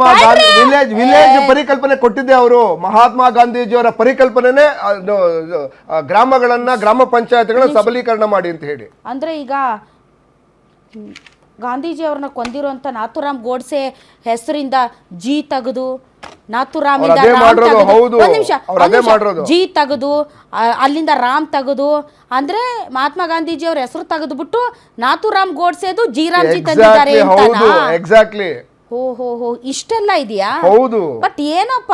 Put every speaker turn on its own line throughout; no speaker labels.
Mahatma Gandhi village village ಪರಿಕಲ್ಪನೆ ಕೊಟ್ಟಿದ್ದೆ ಅವರು. ಮಹಾತ್ಮ ಗಾಂಧೀಜಿಯವರ ಪರಿಕಲ್ಪನೆನೇ ಅದು, ಗ್ರಾಮಗಳನ್ನ ಗ್ರಾಮ ಪಂಚಾಯತ್ಗಳನ್ನ ಸಬಲೀಕರಣ ಮಾಡಿ ಅಂತ ಹೇಳಿ.
ಅಂದ್ರೆ ಈಗ ಗಾಂಧೀಜಿ ಅವ್ರನ್ನ ಕೊಂದಿರುವಂತ ನಾಥುರಾಮ್ ಗೋಡ್ಸೆ ಹೆಸರಿಂದ ಜಿ ತೆಗೆದು
ನಾಥುರಾಮ್
ರಾಮ್. ಜಿ ತೆಗೆದು ಅಲ್ಲಿಂದ ರಾಮ್ ತೆಗೆದು. ಅಂದ್ರೆ ಮಹಾತ್ಮ ಗಾಂಧೀಜಿ ಅವ್ರ ಹೆಸರು ತೆಗೆದ್ಬಿಟ್ಟು ನಾಥುರಾಮ್ ಗೋಡ್ಸೆದು ಜಿ ತಂದಿದ್ದಾರೆ
ಜಿ
ತಂದಿದ್ದಾರೆ
ಎಕ್ಸಾಕ್ಟ್ಲಿ
ಹೋ ಹೋ ಹೋ ಇಷ್ಟೆಲ್ಲ ಇದೆಯಾ?
ಹೌದು.
ಬಟ್ ಏನಪ್ಪ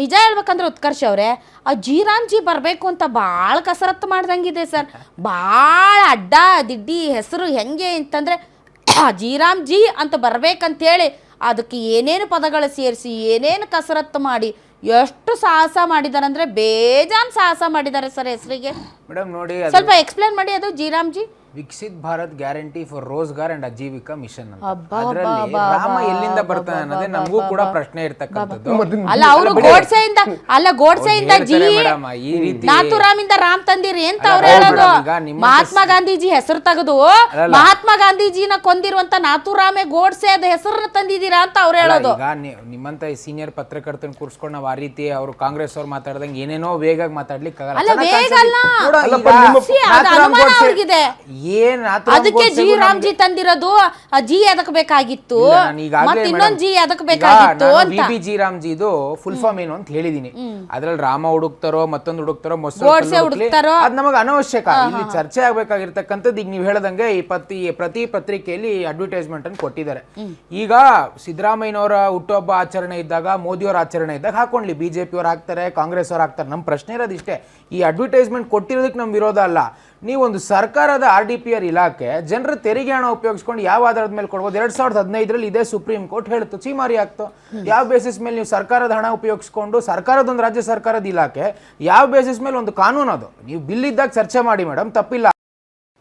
ನಿಜ ಹೇಳ್ಬೇಕಂದ್ರೆ ಉತ್ಕರ್ಷ ಅವ್ರೆ ಆ ಜೀರಾಮ್ಜಿ ಬರಬೇಕು ಅಂತ ಭಾಳ ಕಸರತ್ತು ಮಾಡ್ದಂಗಿದೆ ಸರ್. ಭಾಳ ಅಡ್ಡ ದಿಡ್ಡಿ ಹೆಸರು ಹೆಂಗೆ ಅಂತಂದರೆ ಜೀರಾಮ್ಜಿ ಅಂತ ಬರ್ಬೇಕಂತೇಳಿ ಅದಕ್ಕೆ ಏನೇನು ಪದಗಳು ಸೇರಿಸಿ ಏನೇನು ಕಸರತ್ತು ಮಾಡಿ ಎಷ್ಟು ಸಾಹಸ ಮಾಡಿದ್ದಾರೆ ಅಂದರೆ ಬೇಜಾನ್ ಸಾಹಸ ಮಾಡಿದ್ದಾರೆ ಸರ್ ಹೆಸರಿಗೆ.
ಮೇಡಮ್ ನೋಡಿ
ಸ್ವಲ್ಪ ಎಕ್ಸ್ಪ್ಲೇನ್ ಮಾಡಿ ಅದು G RAM G
Viksit Bharat guarantee for Rozgar and Ajeevika mission ಅಂತ. ಅದರಲ್ಲಿ ರಾಮ ಎಲ್ಲಿಂದ ಬರ್ತಾನೆ ಅನ್ನೋದೇ ನಮಗೂ ಕೂಡ ಪ್ರಶ್ನೆ ಇರ್ತಕ್ಕಂಥದ್ದು.
ಅಲ್ಲ ಅವರು ಗೋಡ್ಸೆಯಿಂದ ಅಲ್ಲ ಗೋಡ್ಸೆಯಿಂದ ಜಿ
ಈ ರೀತಿ-
ನಾಥುರಾಮಿಂದ ರಾಮ್ ತಂದಿರಿ ಅಂತ ಅವ್ರು ಹೇಳೋದು. ಮಹಾತ್ಮ ಗಾಂಧೀಜಿ ಹೆಸರು ತೆಗೆದು ಮಹಾತ್ಮ ಗಾಂಧೀಜಿನ ಕೊಂದಿರುವಂತ ನಾಥುರಾಮೆ ಗೋಡ್ಸೆ ಅದ ಹೆಸರನ್ನ ತಂದಿದ್ದೀರಾ ಅಂತ ಅವ್ರು ಹೇಳೋದು.
ನಿಮ್ಮಂತ ಸೀನಿಯರ್ ಪತ್ರಕರ್ತನ ಕೂರ್ಸ್ಕೊಂಡು ನಾವು ಆ ರೀತಿ ಅವರು ಕಾಂಗ್ರೆಸ್ ಅವ್ರು ಮಾತಾಡ್ದಂಗೆ ಏನೇನೋ ವೇಗ ಮಾತಾಡ್ಲಿಕ್ಕೆ ಆಗಲ್ಲ ಏನ್
ಅದಕ್ಕೆ ಜಿ ರಾಮ್ಜಿ ತಂದಿರೋದು ಆ ಜಿ ಅದಕ್ಕೆ ಬೇಕಾಗಿತ್ತು? ಮತ್ತೆ ಇನ್ನೊಂದ್ ಜಿ
ಅದಕ್ಕೆ
ಬೇಕಾಗಿತ್ತು ಅಂತ.
ವಿ ಜಿ ರಾಮ್ಜಿ ಇದು ಫುಲ್ ಫಾರ್ಮ್ ಏನು ಅಂತ ಹೇಳಿದೀನಿ. ಅದ್ರಲ್ಲಿ ರಾಮ ಹುಡುಕ್ತಾರೋ ಮತ್ತೊಂದು ಹುಡುಕ್ತಾರೋ ಮೊಸರು
ಹುಡುಕ್ತಾರೋ?
ಅದ್ ನಮಗೆ ಅನವಶ್ಯಕ. ಇಲ್ಲಿ ಚರ್ಚೆ ಆಗ್ಬೇಕಾಗಿರ್ತಕ್ಕಂಥದ್ದು ಈಗ ನೀವು ಹೇಳ್ದಂಗೆ ಈ ಪ್ರತಿ ಪ್ರತಿ ಪತ್ರಿಕೆಯಲ್ಲಿ ಅಡ್ವರ್ಟೈಸ್ಮೆಂಟ್ ಅನ್ನು ಕೊಟ್ಟಿದ್ದಾರೆ. ಈಗ ಸಿದ್ದರಾಮಯ್ಯನವರ ಹುಟ್ಟುಹಬ್ಬ ಆಚರಣೆ ಇದ್ದಾಗ ಮೋದಿಯವರ ಆಚರಣೆ ಇದ್ದಾಗ ಹಾಕೊಂಡ್ಲಿ. ಬಿಜೆಪಿ ಅವ್ರು ಹಾಕ್ತಾರೆ ಕಾಂಗ್ರೆಸ್ ಅವ್ರು ಹಾಕ್ತಾರೆ. ನಮ್ಮ ಪ್ರಶ್ನೆ ಇರೋದಿಷ್ಟೇ ಈ ಅಡ್ವರ್ಟೈಸ್ಮೆಂಟ್ ಕೊಟ್ಟಿರೋದಕ್ಕೆ ನಮ್ಮ ವಿರೋಧ ಅಲ್ಲ. ನೀವೊಂದು ಸರ್ಕಾರದ ಆರ್ ಡಿ ಪಿ ಆರ್ ಇಲಾಖೆ, ಜನರ ತೆರಿಗೆ ಹಣ ಉಪಯೋಗಿಸ್ಕೊಂಡು ಯಾವ ಆಧಾರದ ಮೇಲೆ ಕೊಡ್ಬೋದು? ಎರಡ್ ಸಾವಿರದ ಹದಿನೈದರಲ್ಲಿ ಇದೇ ಸುಪ್ರೀಂ ಕೋರ್ಟ್ ಹೇಳ್ತು ಚೀಮಾರಿ ಆಗ್ತು? ಯಾವ ಬೇಸಿಸ್ ಮೇಲೆ ನೀವು ಸರ್ಕಾರದ ಹಣ ಉಪಯೋಗಿಸ್ಕೊಂಡು ಸರ್ಕಾರದ ಒಂದು ರಾಜ್ಯ ಸರ್ಕಾರದ ಇಲಾಖೆ, ಯಾವ ಬೇಸಿಸ್ ಮೇಲೆ ಒಂದು ಕಾನೂನು ಅದು? ನೀವು ಬಿಲ್ ಇದ್ದಾಗ ಚರ್ಚೆ ಮಾಡಿ ಮೇಡಮ್, ತಪ್ಪಿಲ್ಲ.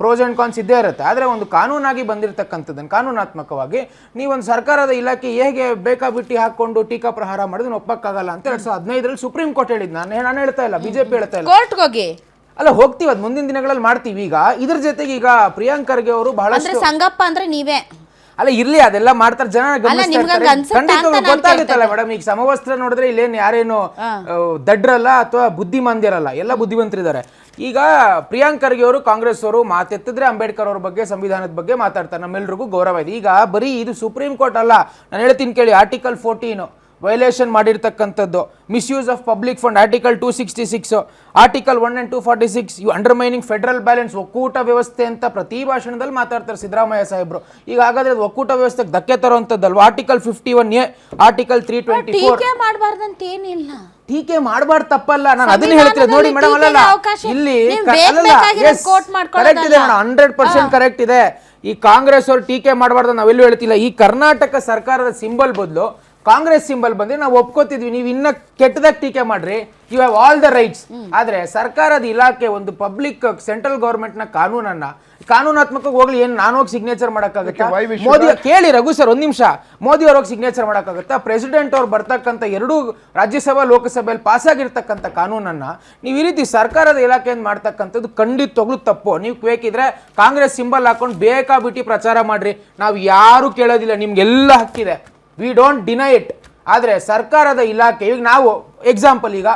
ಪ್ರೋಸ್ ಆ್ಯಂಡ್ ಕಾನ್ಸ್ ಇದ್ದೇ ಇರುತ್ತೆ. ಆದರೆ ಒಂದು ಕಾನೂನಾಗಿ ಬಂದಿರತಕ್ಕಂಥದ್ದನ್ನು ಕಾನೂನಾತ್ಮಕವಾಗಿ ನೀವೊಂದು ಸರ್ಕಾರದ ಇಲಾಖೆ ಹೇಗೆ ಬೇಕಾಬಿಟ್ಟಿ ಹಾಕೊಂಡು ಟೀಕಾ ಪ್ರಹಾರ ಮಾಡಿದ್ರೆ ಒಪ್ಪಕ್ಕಾಗಲ್ಲ ಅಂತ ಎರಡು ಸಾವಿರದ ಹದಿನೈದರಲ್ಲಿ ಸುಪ್ರೀಂ ಕೋರ್ಟ್ ಹೇಳಿದ್ ನಾನು. ನಾನು ಹೇಳ್ತಾ ಇಲ್ಲ ಬಿಜೆಪಿ ಹೇಳ್ತಾ ಇಲ್ಲ.
ಕೋರ್ಟ್ಗೆ ಹೋಗಿ?
ಅಲ್ಲ ಹೋಗ್ತೀವಿ. ಅದು ಮುಂದಿನ ದಿನಗಳಲ್ಲಿ ಮಾಡ್ತೀವಿ. ಈಗ ಇದ್ರ ಜೊತೆಗೆ ಈಗ ಪ್ರಿಯಾಂಕರ್ಗೆ ಅವರು ಬಹಳ
ಸಂಗಪ್ಪ ಅಂದ್ರೆ ನೀವೇ.
ಅಲ್ಲ ಇರ್ಲಿ ಅದೆಲ್ಲ ಮಾಡ್ತಾರೆ. ಜನ ಗೊತ್ತಾಗುತ್ತಲ್ಲ ಮೇಡಮ್ ಈಗ ಸಮವಸ್ತ್ರ ನೋಡಿದ್ರೆ ಇಲ್ಲೇನು ಯಾರೇನು ದಡ್ರಲ್ಲ ಅಥವಾ ಬುದ್ಧಿಮಾಂದ್ಯರಲ್ಲ ಎಲ್ಲ ಬುದ್ಧಿವಂತರಿದ್ದಾರೆ. ಈಗ ಪ್ರಿಯಾಂಕರ್ಗೆ ಅವರು ಕಾಂಗ್ರೆಸ್ ಅವರು ಮಾತೆತ್ತಿದ್ರೆ ಅಂಬೇಡ್ಕರ್ ಅವ್ರ ಬಗ್ಗೆ ಸಂವಿಧಾನದ ಬಗ್ಗೆ ಮಾತಾಡ್ತಾರೆ. ನಮ್ಮೆಲ್ರಿಗೂ ಗೌರವ ಇದೆ. ಈಗ ಬರೀ ಇದು ಸುಪ್ರೀಂ ಕೋರ್ಟ್ ಅಲ್ಲ. ನಾನು ಹೇಳ್ತೀನಿ ಕೇಳಿ ಆರ್ಟಿಕಲ್ ಫೋರ್ಟೀನು ವೈಲೇಷನ್ ಮಾಡಿರ್ತಕ್ಕಂಥದ್ದು. Misuse of public fund article two sixty six article one and two forty six you undermining federal balance ಒಕ್ಕೂಟ ವ್ಯವಸ್ಥೆ ಅಂತ ಪ್ರತಿ ಭಾಷಣದಲ್ಲಿ ಮಾತಾಡ್ತಾರೆ ಸಿದ್ದರಾಮಯ್ಯ ಸಾಹೇಬ್ರು. ಈಗ ಹಾಗಾದ್ರೆ ಅದು ಒಕ್ಕೂಟ ವ್ಯವಸ್ಥೆಗೆ ಧಕ್ಕೆ ತರುವಂಥದ್ದಲ್ವಾ? Article fifty one A article three twenty four
ಟೀಕೆ ಮಾಡಬಾರ್ದಂತ ಏನಿಲ್ಲ
ಟೀಕೆ ಮಾಡಬಾರ್ದು ತಪ್ಪಲ್ಲ. ನಾನು ಅದನ್ನ ಹೇಳ್ತೀನಿ ನೋಡಿ ಮೇಡಮ್ ಅಲ್ಲಲ್ಲ. ಇಲ್ಲಿ. ಕರೆಕ್ಟ್ ಇದೆ ಹಂಡ್ರೆಡ್ ಪರ್ಸೆಂಟ್ ಕರೆಕ್ಟ್ ಇದೆ. ಈ ಕಾಂಗ್ರೆಸ್ ಅವರು ಟೀಕೆ ಮಾಡಬಾರ್ದು ನಾವೆಲ್ಲೂ ಹೇಳ್ತಿಲ್ಲ. ಈ ಕರ್ನಾಟಕ ಸರ್ಕಾರದ ಸಿಂಬಲ್ ಬದಲು ಕಾಂಗ್ರೆಸ್ ಸಿಂಬಲ್ ಬಂದ್ರೆ ನಾವು ಒಪ್ಕೋತಿದ್ವಿ ನೀವು ಇನ್ನ ಕೆಟ್ಟದಾಗ ಟೀಕೆ ಮಾಡ್ರಿ you have all the rights ಆದ್ರೆ ಸರ್ಕಾರದ ಇಲಾಖೆ ಒಂದು ಪಬ್ಲಿಕ್ ಸೆಂಟ್ರಲ್ ಗವರ್ಮೆಂಟ್ನ ಕಾನೂನನ್ನ ಕಾನೂನಾತ್ಮಕವಾಗಿ ಹೋಗ್ಲಿ ಏನ್ ನಾನು ಹೋಗಿ ಸಿಗ್ನೇಚರ್ ಮಾಡಕ್ಕಾಗತ್ತಾ? ಮೋದಿ ಕೇಳಿ ರಘು ಸರ್ ಒಂದ್ ನಿಮಿಷ. ಮೋದಿ ಅವ್ರ ಹೋಗಿ ಸಿಗ್ನೇಚರ್ ಮಾಡಕ್ಕಾಗತ್ತ? ಪ್ರೆಸಿಡೆಂಟ್ ಅವ್ರು ಬರ್ತಕ್ಕಂಥ ಎರಡೂ ರಾಜ್ಯಸಭಾ ಲೋಕಸಭೆಯಲ್ಲಿ ಪಾಸ್ ಆಗಿರ್ತಕ್ಕಂಥ ಕಾನೂನನ್ನ ನೀವು ಈ ರೀತಿ ಸರ್ಕಾರದ ಇಲಾಖೆಯಿಂದ ಮಾಡ್ತಕ್ಕಂಥದ್ದು ಖಂಡಿತವಾಗ್ಲೂ ತಪ್ಪು. ನೀವು ಬೇಕಿದ್ರೆ ಕಾಂಗ್ರೆಸ್ ಸಿಂಬಲ್ ಹಾಕೊಂಡು ಬೇಕಾಬಿಟ್ಟಿ ಪ್ರಚಾರ ಮಾಡ್ರಿ. ನಾವು ಯಾರು ಕೇಳೋದಿಲ್ಲ ನಿಮ್ಗೆಲ್ಲ ಹಕ್ಕಿದೆ. ವಿ ಡೋಂಟ್ ಡಿನೈ ಇಟ್ ಆದರೆ ಸರ್ಕಾರದ ಇಲಾಖೆ, ಈಗ ನಾವು ಎಕ್ಸಾಂಪಲ್ ಈಗ,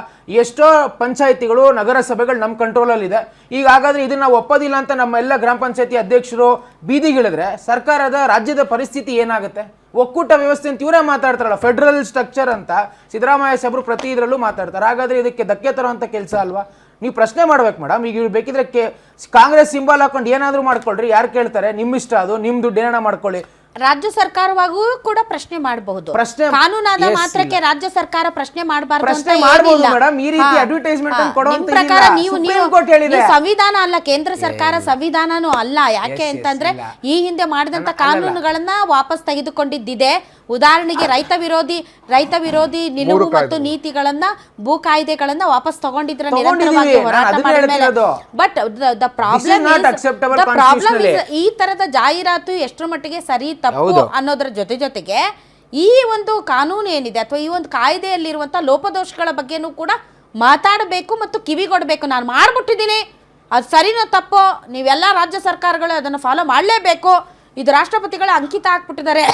ಎಷ್ಟೋ ಪಂಚಾಯಿತಿಗಳು, ನಗರಸಭೆಗಳು ನಮ್ಮ ಕಂಟ್ರೋಲಲ್ಲಿದೆ ಈಗ ಹಾಗಾದರೆ ಇದನ್ನು ಒಪ್ಪೋದಿಲ್ಲ ಅಂತ ನಮ್ಮ ಎಲ್ಲ ಗ್ರಾಮ ಪಂಚಾಯತಿ ಅಧ್ಯಕ್ಷರು ಬೀದಿಗಿಳಿದ್ರೆ ಸರ್ಕಾರದ ರಾಜ್ಯದ ಪರಿಸ್ಥಿತಿ ಏನಾಗುತ್ತೆ? ಒಕ್ಕೂಟ ವ್ಯವಸ್ಥೆ ಅಂತ ಇವರೇ ಮಾತಾಡ್ತಾರಲ್ಲ ಫೆಡರಲ್ ಸ್ಟ್ರಕ್ಚರ್ ಅಂತ ಸಿದ್ದರಾಮಯ್ಯ ಸಾಹೇಬರು ಪ್ರತಿ ಇದರಲ್ಲೂ ಮಾತಾಡ್ತಾರೆ. ಹಾಗಾದರೆ ಇದಕ್ಕೆ ಧಕ್ಕೆ ತರುವಂಥ ಕೆಲಸ ಅಲ್ವಾ? ನೀವು ಪ್ರಶ್ನೆ ಮಾಡ್ಬೇಕು ಮೇಡಮ್ ಈಗ ಇವ್ರು ಬೇಕಿದ್ರೆ ಕೆ, ಕಾಂಗ್ರೆಸ್ ಸಿಂಬಲ್ ಹಾಕೊಂಡು ಏನಾದರೂ ಮಾಡ್ಕೊಳ್ರಿ. ಯಾರು ಕೇಳ್ತಾರೆ? ನಿಮ್ಮ ಇಷ್ಟ ಅದು ನಿಮ್ಮ ದುಡ್ಡು ಏನಾರ ಮಾಡ್ಕೊಳ್ಳಿ.
ರಾಜ್ಯ ಸರ್ಕಾರವಾಗೂ ಕೂಡ ಪ್ರಶ್ನೆ ಮಾಡಬಹುದು
ಪ್ರಶ್ನೆ-
ಕಾನೂನಾದ ಮಾತ್ರಕ್ಕೆ ರಾಜ್ಯ ಸರ್ಕಾರ ಪ್ರಶ್ನೆ ಮಾಡಬಾರ್ದು
ಪ್ರಶ್ನೆ madam. ಈ ರೀತಿ
ಹಾ.
ಅನ್ನು ಕೊಡುವಂತ
ಪ್ರಕಾರ. ನೀವು ನೀವು ಸಂವಿಧಾನ ಅಲ್ಲ ಕೇಂದ್ರ ಸರ್ಕಾರ ಸಂವಿಧಾನನೂ ಅಲ್ಲ ಯಾಕೆ ಅಂತಂದ್ರೆ. ಈ ಹಿಂದೆ ಮಾಡಿದಂತ. ಕಾನೂನುಗಳನ್ನ ವಾಪಸ್ ತೆಗೆದುಕೊಂಡಿದ್ದಿದೆ ಉದಾಹರಣೆಗೆ ರೈತ ವಿರೋಧಿ ರೈತ ವಿರೋಧಿ ನಿಲುವು ಮತ್ತು ನೀತಿಗಳನ್ನ ಭೂ ಕಾಯ್ದೆಗಳನ್ನ ವಾಪಸ್ ತಗೊಂಡಿದ್ರ. ನಿರಂತರವಾಗಿ ಹೋರಾಟ
ಅದನ್ನೇ
ಮಾಡಿದ ಮೇಲೆ ಬಟ್ ದ ಪ್ರಾಬ್ಲಮ್. ಈ ತರದ ಜಾಹೀರಾತು ಎಷ್ಟರ ಮಟ್ಟಿಗೆ ಸರಿ ತಪ್ಪು. ಅನ್ನೋದ್ರ ಜೊತೆ ಜೊತೆಗೆ ಈ ಒಂದು ಕಾನೂನು ಏನಿದೆ ಅಥವಾ ಈ ಒಂದು ಕಾಯ್ದೆಯಲ್ಲಿರುವಂಥ ಲೋಪದೋಷಗಳ ಬಗ್ಗೆನೂ ಕೂಡ ಮಾತಾಡಬೇಕು ಮತ್ತು ಕಿವಿಗೊಡಬೇಕು ನಾನು ಮಾಡಿಬಿಟ್ಟಿದ್ದೀನಿ ಅದು ಸರಿನೋ ತಪ್ಪೋ? ನೀವೆಲ್ಲ ರಾಜ್ಯ ಸರ್ಕಾರಗಳು ಅದನ್ನು ಫಾಲೋ ಮಾಡಲೇಬೇಕು. ಇದು ರಾಷ್ಟ್ರಪತಿಗಳ ಅಂಕಿತ ಹಾಕ್ಬಿಟ್ಟಿದ್ದಾರೆ.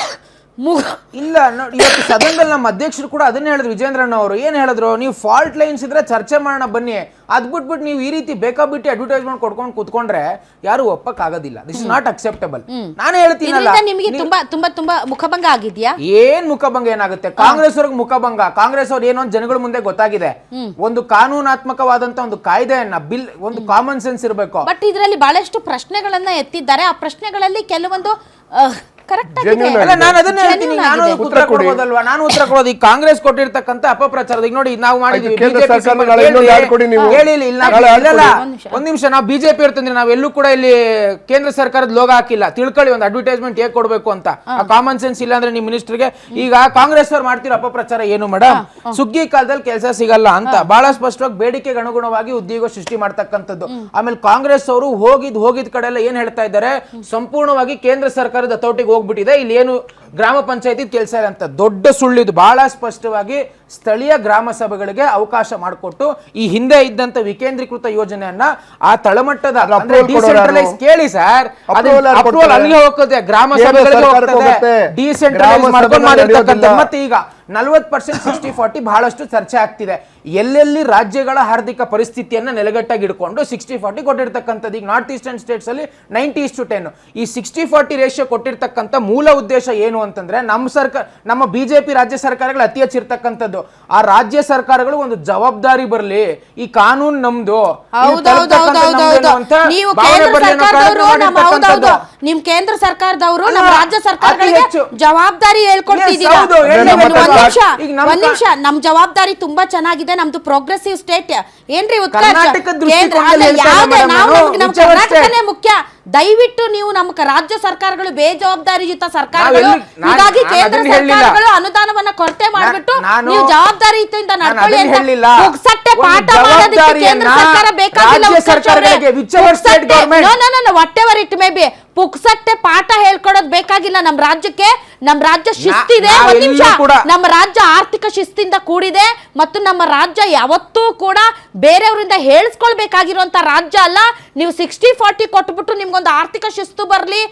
ಮುಗ.
ಇಲ್ಲ ನೋಡಿ ಇವತ್ತು ಸದನದಲ್ಲಿ ನಮ್ಮ ಅಧ್ಯಕ್ಷರು ಕೂಡ ಅದನ್ನೇ ಹೇಳಿದ್ರು ವಿಜೇಂದ್ರಣ್ಣ ಅವರು. ಏನು ಹೇಳಿದ್ರು? ನೀವು ಫಾಲ್ಟ್ ಲೈನ್ಸ್ ಇದ್ರೆ ಚರ್ಚೆ ಮಾಡೋಣ ಬನ್ನಿ. ಅದು ಬಿಟ್ಬಿಟ್ಟು ನೀವು ಈ ರೀತಿ ಬೇಕಾಬಿಟ್ಟು ಅಡ್ವರ್ಟೈಸ್ಮೆಂಟ್ ಕೊಡ್ಕೊಂಡು ಕೂತ್ಕೊಂಡ್ರೆ ಯಾರು ಒಪ್ಪಕ್ಕಾಗೋದಿಲ್ಲ. ದಿಸ್ ಇಸ್ ನಾಟ್ ಅಕ್ಸೆಪ್ಟಬಲ್ ನಾನು ಹೇಳ್ತೀನಲ್ಲ.
ಇದರಿಂದ ನಿಮಗೆ ತುಂಬಾ ತುಂಬಾ ತುಂಬಾ ಮುಖಭಂಗ ಆಗಿದ್ಯಾ?
ಏನ್ ಮುಖಭಂಗ ಏನಾಗುತ್ತೆ? ಕಾಂಗ್ರೆಸ್ ಅವ್ರಿಗೆ ಮುಖಭಂಗ. ಕಾಂಗ್ರೆಸ್ ಅವ್ರು ಏನೋ ಜನಗಳ ಮುಂದೆ ಗೊತ್ತಾಗಿದೆ. ಒಂದು ಕಾನೂನಾತ್ಮಕವಾದಂತ ಒಂದು ಕಾಯ್ದೆಯನ್ನ ಬಿಲ್ ಒಂದು ಕಾಮನ್ ಸೆನ್ಸ್ ಇರಬೇಕು.
ಬಟ್ ಇದರಲ್ಲಿ ಬಹಳಷ್ಟು ಪ್ರಶ್ನೆಗಳನ್ನ ಎತ್ತಿದ್ದಾರೆ. ಆ ಪ್ರಶ್ನೆಗಳಲ್ಲಿ ಕೆಲವೊಂದು ಕರೆಕ್ಟ್ ಆಗಿದೆ.
Genuine
ಅಲ್ಲ ನಾನು ಅದನ್ನ ಹೇಳ್ತೀನಿ. ನಾನು. ಉತ್ತರ. ಕೊಡ್ಬೋದಲ್ವಾ ನಾನು ಉತ್ತರ ಕೊಡೋದು. ಈ ಕಾಂಗ್ರೆಸ್ ಕೊಟ್ಟಿರ್ತಕ್ಕಂಥ ಅಪಪ್ರಚಾರ ಈಗ ನೋಡಿ ನಾವು ಮಾಡಿದ್ವಿ. ಹೇಳಿ, ಇಲ್ಲ. ಒಂದ್ ನಿಮಿಷ. ನಾವು ಬಿಜೆಪಿ ಇರ್ತಂದ್ರೆ ನಾವು ಎಲ್ಲೂ ಕೂಡ ಇಲ್ಲಿ ಕೇಂದ್ರ ಸರ್ಕಾರದ ಲೋಗ ಹಾಕಿಲ್ಲ. ತಿಳ್ಕೊಳ್ಳಿ ಒಂದು ಅಡ್ವರ್ಟೈಸ್ಮೆಂಟ್ ಹೇಗೆ ಕೊಡ್ಬೇಕು ಅಂತ. ಆ ಕಾಮನ್ ಸೆನ್ಸ್ ಇಲ್ಲ ಅಂದ್ರೆ ನಿಮ್ ಮಿನಿಸ್ಟರ್ಗೆ ಈಗ ಕಾಂಗ್ರೆಸ್ ಅವ್ರು ಮಾಡ್ತಿರೋ ಅಪಪ್ರಚಾರ ಏನು ಮೇಡಮ್ ಸುಗ್ಗಿ ಕಾಲದಲ್ಲಿ ಕೆಲಸ ಸಿಗಲ್ಲ ಅಂತ. ಬಹಳ ಸ್ಪಷ್ಟವಾಗಿ ಬೇಡಿಕೆಗೆ ಅನುಗುಣವಾಗಿ ಉದ್ಯೋಗ ಸೃಷ್ಟಿ ಮಾಡ್ತಕ್ಕಂಥದ್ದು. ಆಮೇಲೆ ಕಾಂಗ್ರೆಸ್ ಅವರು ಹೋಗಿದ್ ಹೋಗಿದ್ ಕಡೆ ಎಲ್ಲ ಏನ್ ಹೇಳ್ತಾ ಇದ್ದಾರೆ? ಸಂಪೂರ್ಣವಾಗಿ ಕೇಂದ್ರ ಸರ್ಕಾರದ ಹತೋಟಿಗೆ ಹೋಗ್ಬಿಟ್ಟಿದೆ. ಇಲ್ಲಿ ಏನು ಗ್ರಾಮ ಪಂಚಾಯತಿ ಕೆಲಸ ಇಲ್ಲ ಅಂತ ದೊಡ್ಡ ಸುಳ್ಳಿದು ಬಹಳ ಸ್ಪಷ್ಟವಾಗಿ ಸ್ಥಳೀಯ ಗ್ರಾಮ ಸಭೆಗಳಿಗೆ ಅವಕಾಶ ಮಾಡಿಕೊಟ್ಟು ಈ ಹಿಂದೆ ಇದ್ದಂತ ವಿಕೇಂದ್ರೀಕೃತ ಯೋಜನೆಯನ್ನ ಆ ತಳಮಟ್ಟದ ಡಿಸೆಂಟ್ರಲೈಸ್ ಕೇಳಿ ಸರ್. ಅಪ್ರೂವಲ್ ಅಲ್ಲಿಗೆ ಹೋಗ್ತದೆ. ಗ್ರಾಮ
ಕೇಂದ್ರ
ಸಭೆಗಳಿಗೆ ಹೋಗ್ತದೆ. ಡಿಸೆಂಟ್ರಲೈಸ್ ಮಾಡ್ಕೊಂಡು ಮಾಡಿರ್ತಕ್ಕಂಥ ಮತ್ತೆ ಈಗ ನಲ್ವತ್ ಪರ್ಸೆಂಟ್ ಸಿಕ್ಸ್ಟಿ ಫಾರ್ಟಿ ಬಹಳಷ್ಟು ಚರ್ಚೆ ಆಗ್ತಿದೆ. ಎಲ್ಲೆಲ್ಲಿ ರಾಜ್ಯಗಳ ಹಾರ್ದಿಕ ಪರಿಸ್ಥಿತಿಯನ್ನ ನೆಲೆಗಟ್ಟಾಗಿ ಇಟ್ಕೊಂಡು ಸಿಕ್ಸ್ಟಿ ಫಾರ್ಟಿ ಕೊಟ್ಟಿರ್ತಕ್ಕಂಥದ್ದು. ಈಗ ನಾರ್ತ್ ಈಸ್ಟರ್ನ್ ಸ್ಟೇಟ್ಸ್ ಅಲ್ಲಿ ನೈಂಟಿ ಇಸ್ ಟು ಟೆನ್ ಈ ಸಿಕ್ಸ್ಟಿ ಫಾರ್ಟಿ ರೇಷಿಯೋ ಕೊಟ್ಟಿರ್ತಕ್ಕಂಥ ಮೂಲ ಉದ್ದೇಶ ಏನು ಅಂತಂದ್ರೆ ನಮ್ಮ ಸರ್ಕಾರ ನಮ್ಮ ಬಿಜೆಪಿ ರಾಜ್ಯ ಸರ್ಕಾರಗಳು ಅತಿ ಹೆಚ್ಚು ಆ ರಾಜ್ಯ ಸರ್ಕಾರಗಳು ಒಂದು ಜವಾಬ್ದಾರಿ ಬರಲಿ. ಈ ಕಾನೂನು ನಮ್ದು.
ನೀವು ಕೇಂದ್ರ ಸರ್ಕಾರದವರು. ನಿಮ್ ಕೇಂದ್ರ ಸರ್ಕಾರದವರು ನಮ್ಮ ರಾಜ್ಯ ಸರ್ಕಾರಗಳಿಗೆ ಜವಾಬ್ದಾರಿ ಹೇಳ್ಕೊಡ್ತಿದ್ದೀರಾ? ಒಂದ್ ನಿಮಿಷ
ನಮ್ಮ
ಒಂದ್ ನಿಮಿಷ. ನಮ್ ಜವಾಬ್ದಾರಿ ತುಂಬಾ ಚೆನ್ನಾಗಿದೆ. ನಮ್ದು ಪ್ರೋಗ್ರೆಸಿವ್ ಸ್ಟೇಟ್ ಏನ್ರಿ ಕೇಂದ್ರ ಅಲ್ಲ, ಯಾವ್ದೇ ನಾವು ನಮ್ಗೆ ಕರ್ನಾಟಕನೇ ಮುಖ್ಯ. ದಯವಿಟ್ಟು ನೀವು ನಮ್ಮ ಕ- ರಾಜ್ಯ ಸರ್ಕಾರಗಳು ಬೇಜವಾಬ್ದಾರಿಯುತ ಸರ್ಕಾರಗಳು
ಹಾಗಾಗಿ ನಾನ್-
ಹೀಗಾಗಿ
ನಾನ್
ಕೇಂದ್ರ
ಅದನ್ನ ಹೇಳಿಲ್ಲ.
ಸರ್ಕಾರಗಳು ಅನುದಾನವನ್ನ ಕೊರತೆ ಮಾಡ್ಬಿಟ್ಟು
ನಾನು-
ನೀವು ಜವಾಬ್ದಾರಿಯುತದಿಂದ
ನಾನು
ನಡ್ಕೊಳ್ಳಿ
ಅದನ್ನ
ಅಂತ
ಹೇಳಿಲ್ಲ.
ಪುಕ್ಸಟ್ಟೆ
ಒಂದು
ಪಾಠ ಮಾಡೋದಕ್ಕೆ ಕೇಂದ್ರ
ಜವಾಬ್ದಾರಿಯನ್ನ
ಸರ್ಕಾರ ಬೇಕಾಗಿಲ್ಲ
ರಾಜ್ಯ
ಉತ್ಕರ್ಷ್ ಅವ್ರೆ.
ಸರ್ಕಾರಗಳಿಗೆ, whichever state
ಪುಕ್ಸಟ್ಟೆ-
government-
No, no, no, no, whatever it may be. ಪುಕ್ಸಟ್ಟೆ ಪಾಠ ಹೇಳ್ಕೊಡೋದ್ ಬೇಕಾಗಿಲ್ಲ ನಮ್ ರಾಜ್ಯಕ್ಕೆ ನಮ್ ರಾಜ್ಯ ಶಿಸ್ತಿದೆ. ಒಂದ್ ನಿಮಿಷ. ನಮ್ಮ ರಾಜ್ಯ ಆರ್ಥಿಕ ಶಿಸ್ತಿಂದ ಕೂಡಿದೆ ಮತ್ತು ನಮ್ಮ ರಾಜ್ಯ ಯಾವತ್ತೂ ಕೂಡ ಬೇರೆಯವರಿಂದ ಹೇಳಿಸ್ಕೊಳ್ಬೇಕಾಗಿರುವಂತ ರಾಜ್ಯ ಅಲ್ಲ. ನೀವು ಸಿಕ್ಸ್ಟಿ ಫಾರ್ಟಿ ಕೊಟ್ಬಿಟ್ಟು ನಿಮ್ಗೊಂದು ಆರ್ಥಿಕ ಶಿಸ್ತು ಬರ್ಲಿ.